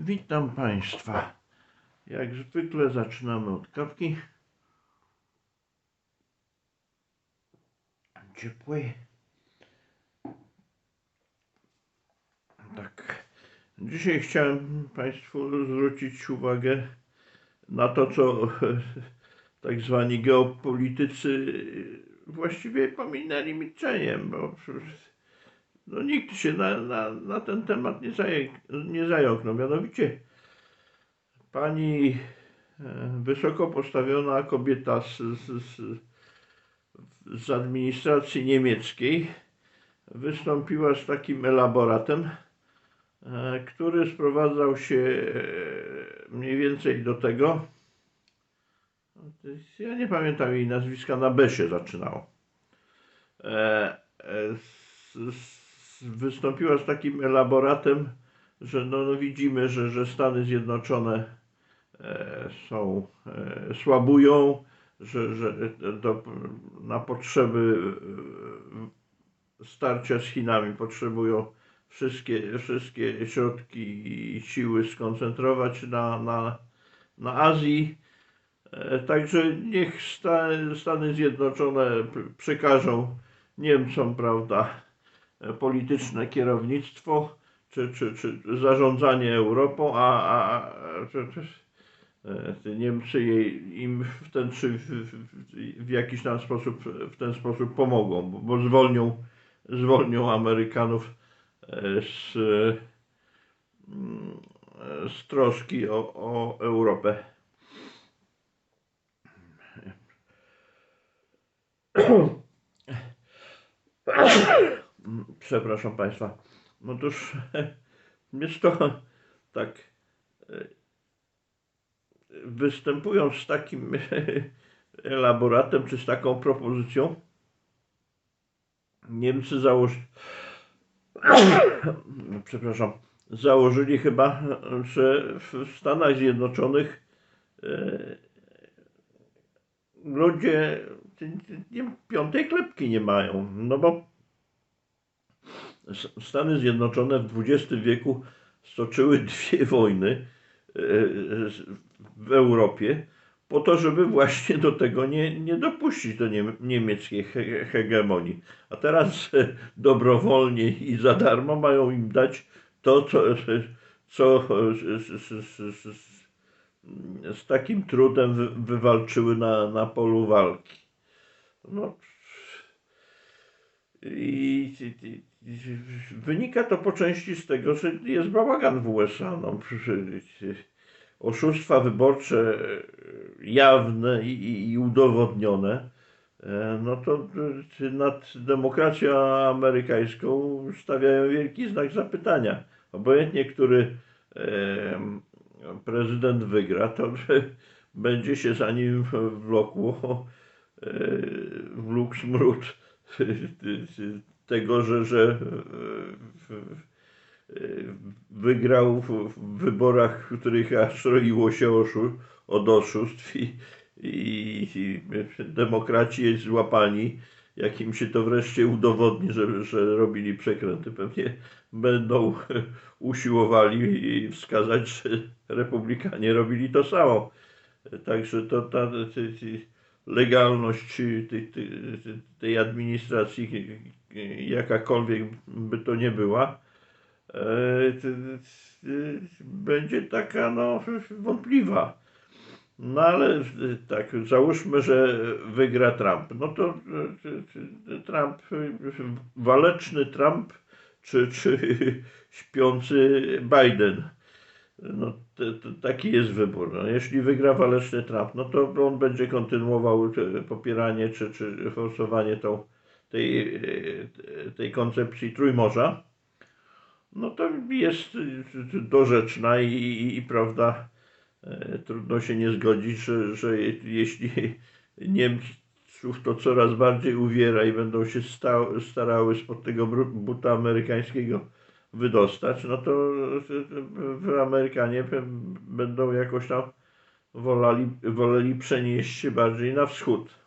Witam Państwa. Jak zwykle zaczynamy od kawki. Ciepłej. Tak. Dzisiaj chciałem Państwu zwrócić uwagę na to, co tak zwani geopolitycy właściwie pominęli milczeniem, bo przecież no, nikt się na, na, na ten temat nie, zaję, nie zająknął. Mianowicie pani e, wysoko postawiona kobieta z, z, z, z administracji niemieckiej wystąpiła z takim elaboratem, e, który sprowadzał się e, mniej więcej do tego. Ja nie pamiętam jej nazwiska, na B się zaczynało. Z, z, wystąpiła z takim elaboratem, że no, no widzimy, że, że Stany Zjednoczone e, są, e, słabują, że, że do, na potrzeby e, starcia z Chinami potrzebują wszystkie, wszystkie środki i siły skoncentrować na, na, na Azji. E, Także niech Sta- Stany Zjednoczone przekażą Niemcom, prawda, e, polityczne kierownictwo czy, czy, czy zarządzanie Europą, a, a, a czy, czy, e, Niemcy jej, im w ten czy w, w, jakiś tam sposób w ten sposób pomogą, bo, bo zwolnią, zwolnią Amerykanów e, z, e, mm, z troski o, o Europę. Przepraszam Państwa. No Otóż jest to tak. e, Występując z takim elaboratem czy z taką propozycją, Niemcy założyli. Przepraszam. Założyli chyba, że w Stanach Zjednoczonych e, ludzie piątej klepki nie mają. No bo Stany Zjednoczone w XX wieku stoczyły dwie wojny e, w Europie po to, żeby właśnie do tego nie, nie dopuścić do niem, niemieckiej he, hegemonii. A teraz e, dobrowolnie i za darmo mają im dać to, co, co z, z, z, z, takim trudem wy, wywalczyły na, na polu walki. No, i, wynika to po części z tego, że jest bałagan w USA. No, oszustwa wyborcze e, jawne i, i, udowodnione, e, no to e, nad demokracją amerykańską stawiają wielki znak zapytania. Obojętnie, który prezydent wygra, to będzie się za nim wlokło e, wlók smród tego, że, że e, wygrał w wyborach, w których aż roiło się oszu, od oszustw i, i, i demokraci jest złapani, jak im się to wreszcie udowodni, że, że robili przekręty, pewnie będą usiłowali wskazać, że republikanie robili to samo. Także to ta, ty- legalność tej, tej, tej administracji, jakakolwiek by to nie była, e, będzie taka no, wątpliwa. No ale tak, załóżmy, że wygra Trump. No to Trump, waleczny Trump, czy, czy śpiący Biden. No, taki jest wybór. No, jeśli wygra waleczny Trump, no to on będzie kontynuował e, popieranie czy, czy forsowanie tą, tej, e, tej koncepcji Trójmorza. No to jest e, dorzeczna i, i, i prawda, trudno się nie zgodzić, że, że je- jeśli Niemców to coraz bardziej uwiera i będą się sta, starały spod tego buta amerykańskiego wydostać, no to Amerykanie będą jakoś tam wolali, woleli przenieść się bardziej na wschód.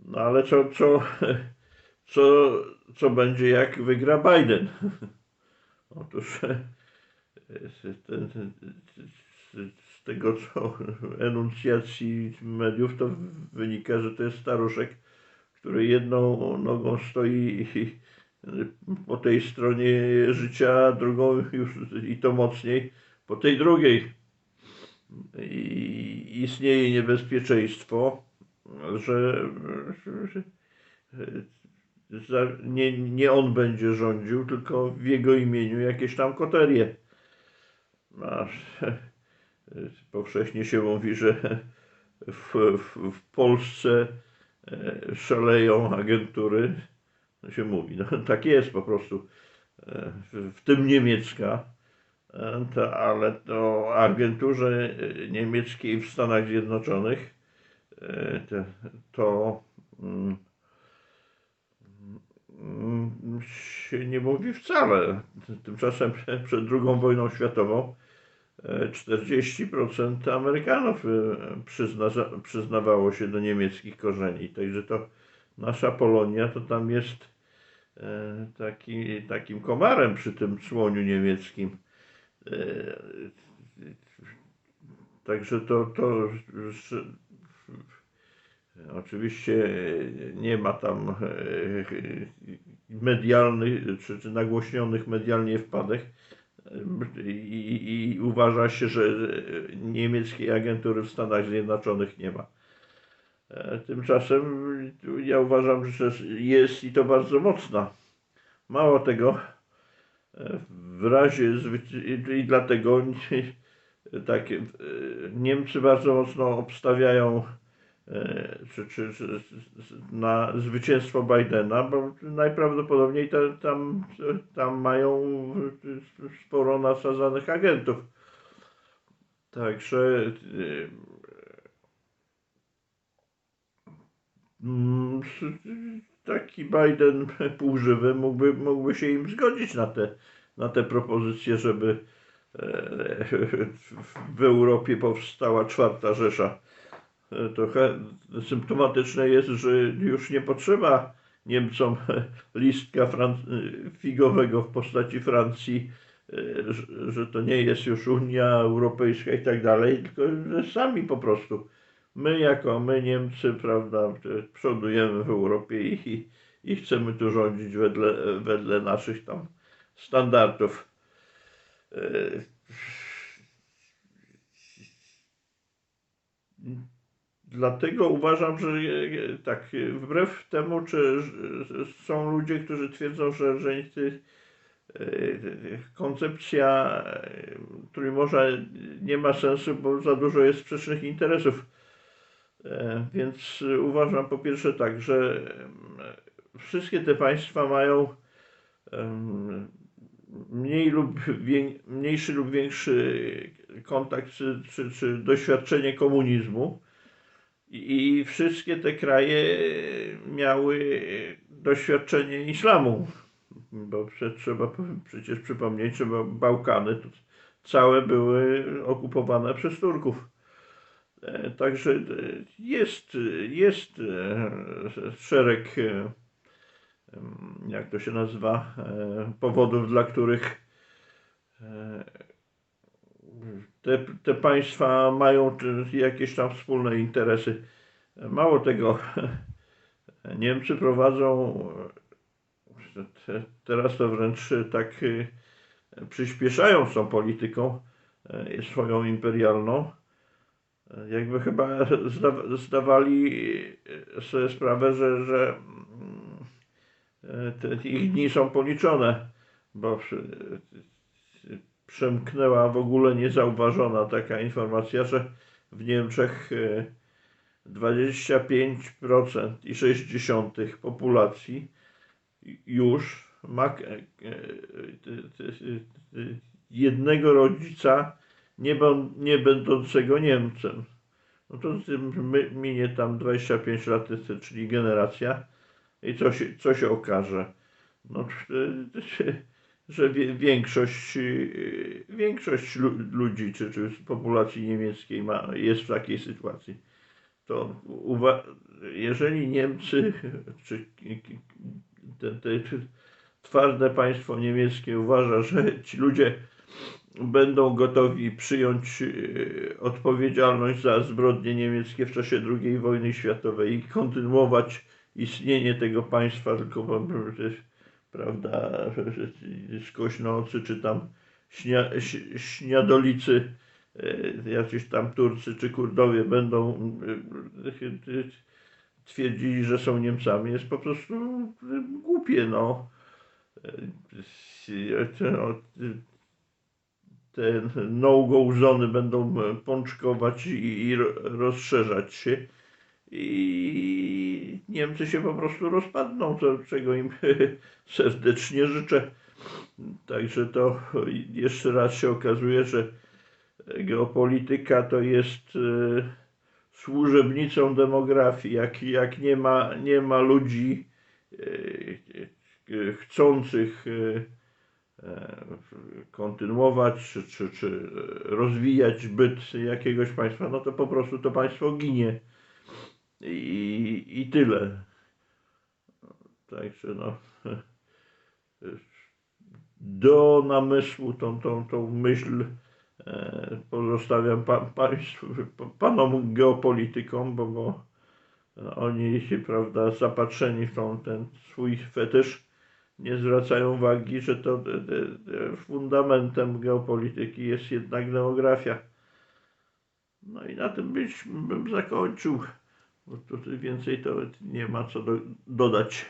No ale co, co, co, co będzie jak wygra Biden? Otóż z, ten, z, tego co enuncjacji mediów to wynika, że to jest staruszek, który jedną nogą stoi po tej stronie życia, drugą już i to mocniej po tej drugiej. I istnieje niebezpieczeństwo, że, nie, nie on będzie rządził, tylko w jego imieniu jakieś tam koterie. Powszechnie się mówi, że w, w, w Polsce e, szaleją agentury. Się mówi, no, tak jest po prostu. E, W, w tym niemiecka, e, to, ale to agenturze e, niemieckiej w Stanach Zjednoczonych to, to mm, mm, się nie mówi wcale. Tymczasem przed II wojną światową e, 40% Amerykanów przyzna, przyznawało się do niemieckich korzeni. Także to nasza Polonia to tam jest taki, takim komarem przy tym słoniu niemieckim. E, Także to, to oczywiście nie ma tam e, medialnych czy, czy nagłośnionych medialnie wpadek i, i uważa się, że niemieckiej agentury w Stanach Zjednoczonych nie ma. E, Tymczasem ja uważam, że jest i to bardzo mocna. Mało tego, e, w razie i dlatego tak, e, Niemcy bardzo mocno obstawiają czy, czy, czy na zwycięstwo Bidena, bo najprawdopodobniej ta- tam, tam mają sporo nasadzanych agentów. Także e, mm, taki Biden półżywy mógłby, mógłby się im zgodzić na te, na te propozycje, żeby e, w Europie powstała czwarta Rzesza. Trochę symptomatyczne jest, że już nie potrzeba Niemcom listka figowego w postaci Francji, e, że to nie jest już Unia Europejska i tak dalej, tylko że sami po prostu my jako my Niemcy, prawda, przodujemy w Europie i, i chcemy tu rządzić wedle, wedle naszych tam standardów. Dlatego uważam, że tak, wbrew temu, czy są ludzie, którzy twierdzą, że, że e, koncepcja e, Trójmorza nie ma sensu, bo za dużo jest sprzecznych interesów. E, Więc uważam po pierwsze tak, że wszystkie te państwa mają mniej lub mniejszy lub większy kontakt czy, czy, czy doświadczenie komunizmu. I wszystkie te kraje miały doświadczenie islamu, bo trzeba przecież przypomnieć, że Ba- Bałkany całe były okupowane przez Turków. Także e, jest, jest e, szereg, e, jak to się nazywa, powodów, dla których te, te państwa mają jakieś tam wspólne interesy. Mało tego, Niemcy prowadzą te, teraz to wręcz tak przyspieszają tą polityką swoją imperialną. E, Jakby chyba zda, zdawali sobie sprawę, że, że mm, e, te ich dni są policzone, bo przemknęła w ogóle niezauważona taka informacja, że w Niemczech e, 25,6% populacji już ma e, e, jednego rodzica nie, nie będącego Niemcem. No to minie tam 25 lat, czyli generacja i co się, co się okaże? No, że większość, większość lu- ludzi czy, czy populacji niemieckiej ma, jest w takiej sytuacji. To jeżeli Niemcy czy te, te, twarde państwo niemieckie uważa, że ci ludzie będą gotowi przyjąć e, odpowiedzialność za zbrodnie niemieckie w czasie II wojny światowej i kontynuować istnienie tego państwa, tylko prawda, skośnocy czy tam śnia, śniadolicy, e, jacyś tam Turcy czy Kurdowie będą e, twierdzili, że są Niemcami, jest po prostu głupie, no. E, te no-go będą pączkować i, i ro- rozszerzać się i Niemcy się po prostu rozpadną, czego im serdecznie życzę. Także to jeszcze raz się okazuje, że geopolityka to jest e, służebnicą demografii. Jak, jak nie, ma, nie ma ludzi e, e, chcących e, e, kontynuować czy, czy, czy rozwijać byt jakiegoś państwa, no to po prostu to państwo ginie. I, i tyle. Także no. Do namysłu tą, tą, tą myśl e, pozostawiam pa- panom geopolitykom, bo, bo oni się, prawda, zapatrzeni w tą, ten swój fetysz, nie zwracają uwagi, że to de, de, de, fundamentem geopolityki jest jednak demografia. No i na tym byś, bym zakończył, bo tutaj więcej to nie ma co do, dodać.